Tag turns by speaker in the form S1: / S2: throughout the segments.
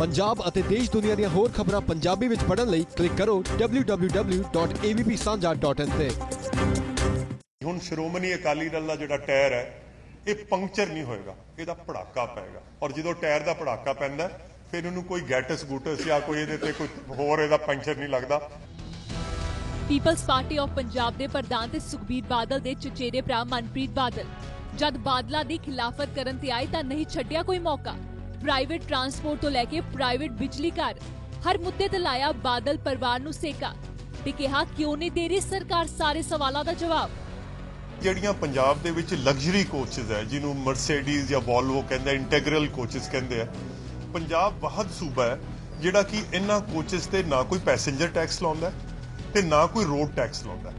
S1: ਪੰਜਾਬ ਅਤੇ ਦੇਸ਼ ਦੁਨੀਆ ਦੀਆਂ ਹੋਰ ਖਬਰਾਂ ਪੰਜਾਬੀ ਵਿੱਚ ਪੜ੍ਹਨ ਲਈ ਕਲਿੱਕ ਕਰੋ www.avpsanja.in ਤੇ।
S2: ਹੁਣ ਸ਼੍ਰੋਮਣੀ ਅਕਾਲੀ ਦਲ ਦਾ ਜਿਹੜਾ ਟਾਇਰ ਹੈ ਇਹ ਪੰਕਚਰ ਨਹੀਂ ਹੋਏਗਾ। ਇਹਦਾ ਪੜਾਕਾ ਪਏਗਾ। ਔਰ ਜਦੋਂ ਟਾਇਰ ਦਾ ਪੜਾਕਾ ਪੈਂਦਾ ਫਿਰ ਇਹਨੂੰ ਕੋਈ ਗੈਟਸ ਗੂਟਸ ਜਾਂ ਕੋਈ ਇਹਦੇ ਤੇ ਕੋਈ ਹੋਰ ਇਹਦਾ ਪੰਕਚਰ ਨਹੀਂ ਲੱਗਦਾ।
S3: ਪੀਪਲਸ ਪਾਰਟੀ ਆਫ ਪੰਜਾਬ ਦੇ ਪ੍ਰਧਾਨ ਤੇ ਸੁਖਬੀਰ ਬਾਦਲ ਦੇ ਚਚੇਰੇ ਭਰਾ ਮਨਪ੍ਰੀਤ ਬਾਦਲ। ਜਦ ਬਾਦਲਾਂ ਦੀ ਖਿਲਾਫਤ ਕਰਨ ਤੇ ਆਏ ਤਾਂ ਨਹੀਂ ਛੱਡਿਆ ਕੋਈ ਮੌਕਾ। ਪ੍ਰਾਈਵੇਟ ਟਰਾਂਸਪੋਰਟ ਤੋਂ ਲੈ ਕੇ ਪ੍ਰਾਈਵੇਟ ਬਿਜਲੀ ਘਰ, ਹਰ ਮੁੱਦੇ ਤੇ ਲਾਇਆ ਬਾਦਲ ਪਰਿਵਾਰ ਨੂੰ ਸੇਕਾ ਤੇ ਕਿਹਾ, ਕਿਉਂ ਨਹੀਂ ਦੇ ਰਹੀ ਸਰਕਾਰ? ਸਾਰੇ ਸਵਾਲਾਂ ਦਾ ਜਵਾਬ।
S2: ਜਿਹੜੀਆਂ ਪੰਜਾਬ ਦੇ ਵਿੱਚ ਲਗਜ਼ਰੀ ਕੋਚਸ ਹੈ, ਜਿਹਨੂੰ ਮਰਸੀਡੀਜ਼ ਜਾਂ ਵੋਲਵੋ ਕਹਿੰਦੇ ਇੰਟੈਗਰਲ ਕੋਚਸ ਕਹਿੰਦੇ ਆ, ਪੰਜਾਬ ਬਹੁਤ ਸੂਬਾ ਹੈ, ਜਿਹੜਾ ਕਿ ਇਹਨਾਂ ਕੋਚਸ ਤੇ ਨਾ ਕੋਈ ਪੈਸੇਂਜਰ ਟੈਕਸ ਲਾਉਂਦਾ ਤੇ ਨਾ ਕੋਈ ਰੋਡ ਟੈਕਸ ਲਾਉਂਦਾ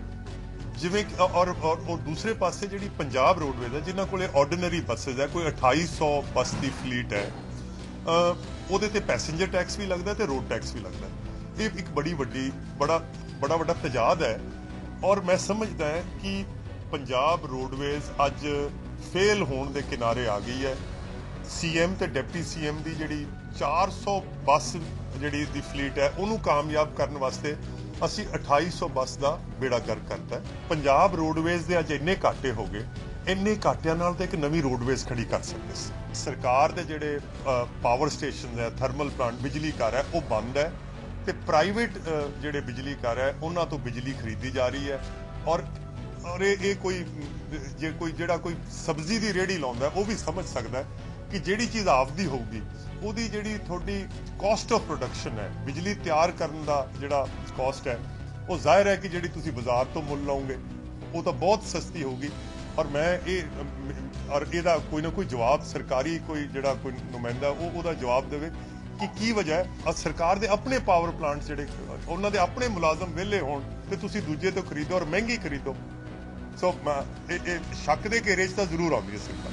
S2: ਜਿਵੇਂ ਔਰ ਔਰ ਦੂਸਰੇ ਪਾਸੇ ਜਿਹੜੀ ਪੰਜਾਬ ਰੋਡਵੇਜ਼ ਹੈ, ਜਿਨ੍ਹਾਂ ਕੋਲੇ ਆਰਡੀਨਰੀ ਬੱਸਸ ਹੈ, ਕੋਈ 2800 ਬੱਸ ਦੀ ਫਲੀਟ ਹੈ ਉਹਦੇ ਤੇ ਪੈਸੇਂਜਰ ਟੈਕਸ ਵੀ ਲੱਗਦਾ ਤੇ ਰੋਡ ਟੈਕਸ ਵੀ ਲੱਗਦਾ। ਇਹ ਇੱਕ ਬੜੀ ਵੱਡੀ, ਬੜਾ ਬੜਾ ਵੱਡਾ ਤਜਾਦ ਹੈ। ਔਰ ਮੈਂ ਸਮਝਦਾ ਹਾਂ ਕਿ ਪੰਜਾਬ ਰੋਡਵੇਜ਼ ਅੱਜ ਫੇਲ ਹੋਣ ਦੇ ਕਿਨਾਰੇ ਆ ਗਈ ਹੈ। ਸੀਐਮ ਤੇ ਡਿਪਟੀ ਸੀਐਮ ਦੀ ਜਿਹੜੀ 400 ਬੱਸ ਜਿਹੜੀ ਦੀ ਫਲੀਟ ਹੈ, ਉਹਨੂੰ ਕਾਮਯਾਬ ਕਰਨ ਵਾਸਤੇ ਅਸੀਂ 2800 ਬੱਸ ਦਾ ਬੇੜਾ ਗਰਕ ਕਰਤਾ ਪੰਜਾਬ ਰੋਡਵੇਜ਼ ਦੇ ਅੱਜ ਇੰਨੇ ਘਾਟੇ ਹੋ ਗਏ ਇੰਨੇ ਘਾਟਿਆਂ ਨਾਲ ਤਾਂ ਇੱਕ ਨਵੀਂ ਰੋਡਵੇਜ਼ ਖੜੀ ਕਰ ਸਕਦੇ ਸੀ। ਸਰਕਾਰ ਦੇ ਜਿਹੜੇ ਪਾਵਰ ਸਟੇਸ਼ਨ ਹੈ ਥਰਮਲ ਪਲਾਂਟ ਬਿਜਲੀ ਘਰ ਹੈ, ਉਹ ਬੰਦ ਹੈ ਤੇ ਪ੍ਰਾਈਵੇਟ ਜਿਹੜੇ ਬਿਜਲੀ ਘਰ ਹੈ, ਉਹਨਾਂ ਤੋਂ ਬਿਜਲੀ ਖਰੀਦੀ ਜਾ ਰਹੀ ਹੈ ਔਰ ਔਰ ਇਹ ਇਹ ਕੋਈ, ਜੇ ਕੋਈ ਜਿਹੜਾ ਕੋਈ ਸਬਜ਼ੀ ਦੀ ਰੇੜੀ ਲਾਉਂਦਾ ਉਹ ਵੀ ਸਮਝ ਸਕਦਾ ਕਿ ਜਿਹੜੀ ਚੀਜ਼ ਆਪਦੀ ਹੋਊਗੀ, ਉਹਦੀ ਜਿਹੜੀ ਤੁਹਾਡੀ ਕਾਸਟ ਆਫ ਪ੍ਰੋਡਕਸ਼ਨ ਹੈ, ਬਿਜਲੀ ਤਿਆਰ ਕਰਨ ਦਾ ਜਿਹੜਾ ਕਾਸਟ ਹੈ, ਉਹ ਜ਼ਾਹਿਰ ਹੈ ਕਿ ਜਿਹੜੀ ਤੁਸੀਂ ਬਾਜ਼ਾਰ ਤੋਂ ਮੁੱਲ ਲਾਓਗੇ ਉਹ ਤਾਂ ਬਹੁਤ ਸਸਤੀ ਹੋਊਗੀ। ਔਰ ਮੈਂ ਇਹ ਔਰ ਇਹਦਾ ਕੋਈ ਨਾ ਕੋਈ ਜਵਾਬ ਸਰਕਾਰੀ ਕੋਈ ਜਿਹੜਾ ਕੋਈ ਨੁਮਾਇੰਦਾ, ਉਹ ਉਹਦਾ ਜਵਾਬ ਦੇਵੇ ਕਿ ਕੀ ਵਜ੍ਹਾ ਹੈ? ਔਰ ਸਰਕਾਰ ਦੇ ਆਪਣੇ ਪਾਵਰ ਪਲਾਂਟ ਜਿਹੜੇ, ਉਹਨਾਂ ਦੇ ਆਪਣੇ ਮੁਲਾਜ਼ਮ ਵਿਹਲੇ ਹੋਣ ਤੇ ਤੁਸੀਂ ਦੂਜੇ ਤੋਂ ਖਰੀਦੋ ਔਰ ਮਹਿੰਗੀ ਖਰੀਦੋ। ਸੋ ਮੈਂ- ਇਹ ਇਹ ਸ਼ੱਕ ਦੇ ਘੇਰੇ 'ਚ ਤਾਂ ਜ਼ਰੂਰ ਆਉਂਦੀ ਹੈ ਸਰਕਾਰ